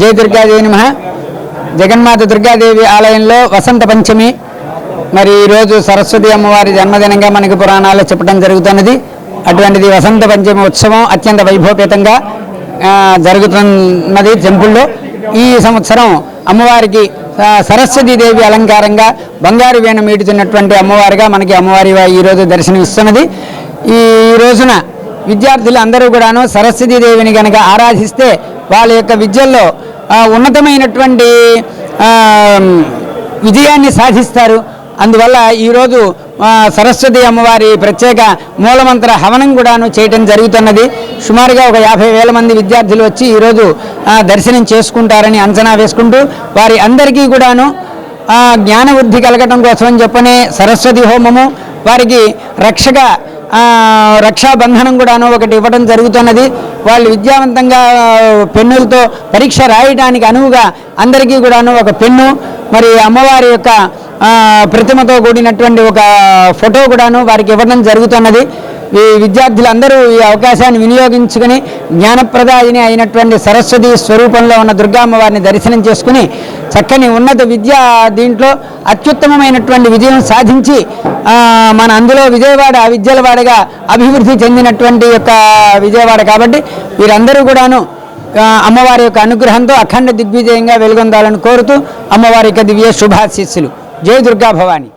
జయ దుర్గాదేవి నమ. జగన్మాత దుర్గాదేవి ఆలయంలో వసంత పంచమి. మరి ఈరోజు సరస్వతి అమ్మవారి జన్మదినంగా మనకి పురాణాలు చెప్పడం జరుగుతున్నది. అటువంటిది వసంత పంచమి ఉత్సవం అత్యంత వైభవపేతంగా జరుగుతున్నది టెంపుల్లో. ఈ సంవత్సరం అమ్మవారికి సరస్వతీదేవి అలంకారంగా బంగారు వీణ మీటుతున్నటువంటి అమ్మవారిగా మనకి అమ్మవారి ఈరోజు దర్శనం ఇస్తున్నది ఈ రోజున విద్యార్థులు అందరూ కూడాను సరస్వతీదేవిని కనుక ఆరాధిస్తే వాళ్ళ యొక్క విద్యల్లో ఉన్నతమైనటువంటి విజయాన్ని సాధిస్తారు. అందువల్ల ఈరోజు సరస్వతి అమ్మవారి ప్రత్యేక మూలమంత్ర హవనం కూడాను చేయటం జరుగుతున్నది. సుమారుగా ఒక యాభై వేల మంది విద్యార్థులు వచ్చి ఈరోజు దర్శనం చేసుకుంటారని అంచనా వేసుకుంటూ వారి అందరికీ కూడాను జ్ఞానవృద్ధి జ్ఞాన వృద్ధి కలగటం కోసం అని చెప్పనే సరస్వతి హోమము వారికి రక్షగా రక్షాబంధనం కూడాను ఒకటి ఇవ్వడం జరుగుతున్నది. వాళ్ళు విద్యావంతంగా పెన్నులతో పరీక్ష రాయడానికి అనువుగా అందరికీ కూడాను ఒక పెన్ను మరి అమ్మవారి యొక్క ప్రతిమతో కూడినటువంటి ఒక ఫోటో కూడాను వారికి ఇవ్వడం జరుగుతున్నది. ఈ విద్యార్థులందరూ ఈ అవకాశాన్ని వినియోగించుకుని జ్ఞానప్రదాయిని అయినటువంటి సరస్వతి స్వరూపంలో ఉన్న దుర్గామ్మవారిని దర్శనం చేసుకుని చక్కని ఉన్నత విద్య దీంట్లో అత్యుత్తమమైనటువంటి విజయం సాధించి మన అందులో విజయవాడ విద్యలవాడగా అభివృద్ధి చెందినటువంటి యొక్క విజయవాడ కాబట్టి వీరందరూ కూడాను అమ్మవారి యొక్క అనుగ్రహంతో అఖండ దిగ్విజయంగా వెలుగొందాలని కోరుతూ అమ్మవారి యొక్క దివ్య శుభాశీస్సులు. జయ దుర్గా భవాని.